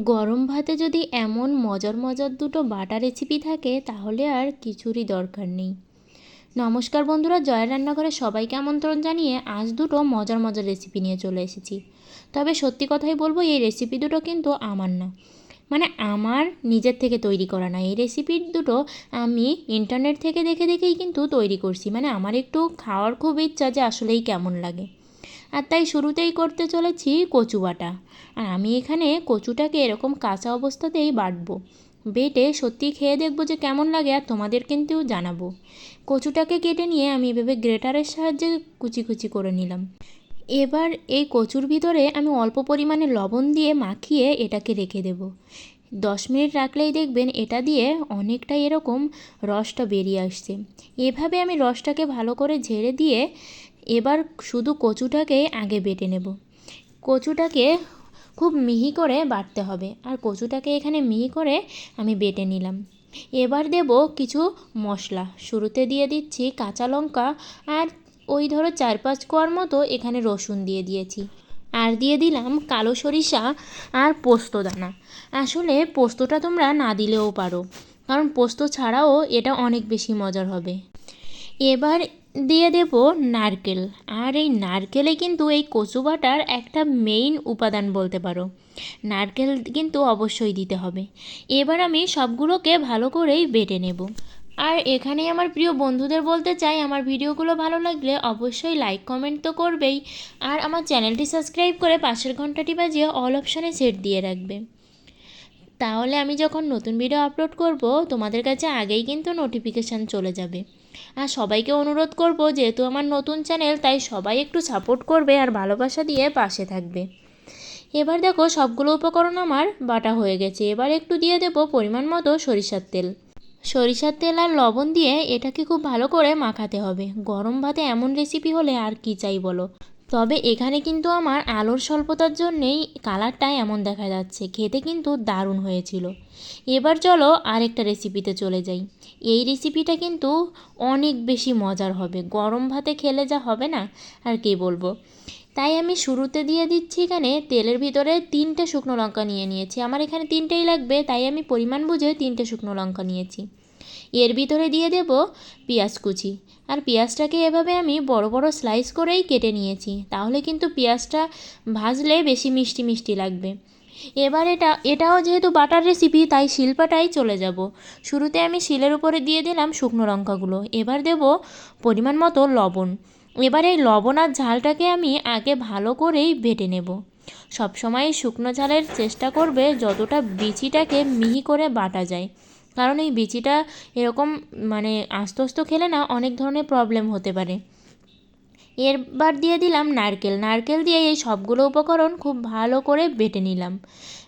গরম ভাতে যদি এমন মজার মজার দুটো বাটা রেসিপি থাকে, তাহলে আর কিছুরই দরকার নেই। নমস্কার বন্ধুরা, জয়ের রান্নাঘরে সবাইকে আমন্ত্রণ জানিয়ে আজ দুটো মজার মজার রেসিপি নিয়ে চলে এসেছি। তবে সত্যি কথাই বলব, এই রেসিপি দুটো কিন্তু আমার না। মানে আমার নিজের থেকে তৈরি করা না। এই রেসিপি দুটো আমি ইন্টারনেট থেকে দেখে দেখেই কিন্তু তৈরি করছি। মানে আমার একটু খাওয়ার খুব ইচ্ছা যে আসলেই কেমন লাগে। আর তাই শুরুতেই করতে চলেছি কচু বাটা আর আমি এখানে কচুটাকে এরকম কাঁচা অবস্থাতেই বাটবো। বেটে সত্যি খেয়ে দেখব যে কেমন লাগে আর তোমাদের কিন্তু জানাব। কচুটাকে কেটে নিয়ে আমি এভাবে গ্রেটারের সাহায্যে কুচি কুচি করে নিলাম। এবার এই কচুর ভিতরে আমি অল্প পরিমাণে লবণ দিয়ে মাখিয়ে এটাকে রেখে দেব। দশ মিনিট রাখলেই দেখবেন এটা দিয়ে অনেকটাই এরকম রসটা বেরিয়ে আসছে। এভাবে আমি রসটাকে ভালো করে ঝেড়ে দিয়ে এবার শুধু কচুটাকে আগে বেটে নেব। কচুটাকে খুব মিহি করে বাটতে হবে। আর কচুটাকে এখানে মিহি করে আমি বেটে নিলাম। এবার দেব কিছু মশলা। শুরুতে দিয়ে দিচ্ছি কাঁচা লঙ্কা আর ওই ধরো চার পাঁচ কোয়ার মতো এখানে রসুন দিয়ে দিয়েছি। আর দিয়ে দিলাম কালো সরিষা আর পোস্ত দানা। আসলে পোস্তটা তোমরা না দিলেও পারো। কারণ পোস্ত ছাড়াও এটা অনেক বেশি মজার হবে। এবার দিয়ে দেব নারকেল। আর এই নারকেলে কিন্তু এই কচু বাটার একটা মেইন উপাদান বলতে পারো। নারকেল কিন্তু অবশ্যই দিতে হবে। এবার আমি সবগুলোকে ভালো করেই বেটে নেব। আর এখানে আমার প্রিয় বন্ধুদের বলতে চাই, আমার ভিডিওগুলো ভালো লাগলে অবশ্যই লাইক কমেন্ট তো করবেই। আর আমার চ্যানেলটি সাবস্ক্রাইব করে পাশের ঘন্টাটি বাজিয়ে অল অপশানে সেট দিয়ে রাখবে। তাহলে আমি যখন নতুন ভিডিও আপলোড করব, তোমাদের কাছে আগেই কিন্তু নোটিফিকেশান চলে যাবে। আর সবাইকে অনুরোধ করব, যেহেতু আমার নতুন চ্যানেল, তাই সবাই একটু সাপোর্ট করবে আর ভালোবাসা দিয়ে পাশে থাকবে। এবার দেখো, সবগুলো উপকরণ আমার বাটা হয়ে গেছে। এবার একটু দিয়ে দেব পরিমাণ মতো সরিষার তেল। সরিষার তেল আর লবণ দিয়ে এটাকে খুব ভালো করে মাখাতে হবে। গরম ভাতে এমন রেসিপি হলে আর কি চাই বলো? তবে এখানে কিন্তু আমার আলোর স্বল্পতার জন্যেই কালারটা এমন দেখা যাচ্ছে, খেতে কিন্তু দারুণ হয়েছিল। এবার চলো আরেকটা রেসিপিতে চলে যাই। এই রেসিপিটা কিন্তু অনেক বেশি মজার হবে, গরম ভাতে খেলে যা হবে না, আর কি বলব? তাই আমি শুরুতে দিয়ে দিচ্ছি এখানে তেলের ভিতরে তিনটে শুকনো লঙ্কা নিয়ে নিয়েছি। আমার এখানে তিনটেই লাগবে, তাই আমি পরিমাণ বুঝে তিনটে শুকনো লঙ্কা নিয়েছি। এর ভিতরে দিয়ে দেব পেঁয়াজ কুচি। আর পেঁয়াজটাকে এভাবে আমি বড় বড় স্লাইস করেই কেটে নিয়েছি। তাহলে কিন্তু পেঁয়াজটা ভাজলে বেশি মিষ্টি মিষ্টি লাগবে। এবার এটা, এটাও যেহেতু বাটার রেসিপি তাই শিলপাটাই চলে যাব। শুরুতে আমি শিলের উপরে দিয়ে দিলাম শুকনো লঙ্কাগুলো। এবার দেব পরিমাণ মতো লবণ। এবার এই লবণ আর ঝালটাকে আমি আগে ভালো করেই বেটে নেব। সবসময় শুকনো ঝালের চেষ্টা করবে যতটা বিচিটাকে মিহি করে বাটা যায়। কারণ এই বিচিটা এরকম মানে আস্তে আস্তে খেলে না অনেক ধরনের প্রবলেম হতে পারে। এরবার দিয়ে দিলাম নারকেল। নারকেল দিয়ে এই সবগুলো উপকরণ খুব ভালো করে বেটে নিলাম।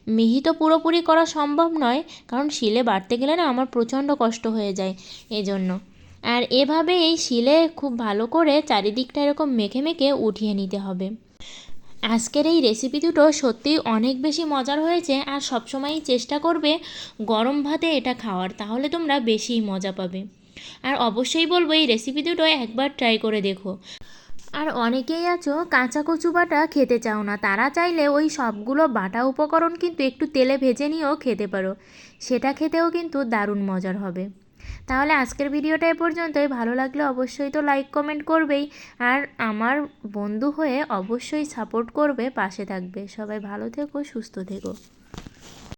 মিহি তো পুরোপুরি করা সম্ভব নয়, কারণ শিলে বাটতে গেলে না আমার প্রচণ্ড কষ্ট হয়ে যায় এজন্য। আর এভাবে এই শিলে খুব ভালো করে চারিদিকটা এরকম মেখে মেখে উঠিয়ে নিতে হবে। আজকের এই রেসিপি দুটো সত্যিই অনেক বেশি মজার হয়েছে আর সবসময়ই চেষ্টা করবে গরম ভাতে এটা খাওয়ার, তাহলে তোমরা বেশিই মজা পাবে। আর অবশ্যই বলব এই রেসিপি দুটো একবার ট্রাই করে দেখো। আর অনেকেই আছো, কাঁচা কচু বাটা খেতে চাও না, তারা চাইলে ওই সবগুলো বাটা উপকরণ কিন্তু একটু তেলে ভেজে নিয়েও খেতে পারো। সেটা খেতেও কিন্তু দারুণ মজার হবে। তাহলে আজকের ভিডিওটা এ পর্যন্তই। ভালো লাগলে অবশ্যই তো লাইক কমেন্ট করবেই। আর আমার বন্ধু হয়ে অবশ্যই সাপোর্ট করবে, পাশে থাকবে। সবাই ভালো থেকো, সুস্থ থেকো।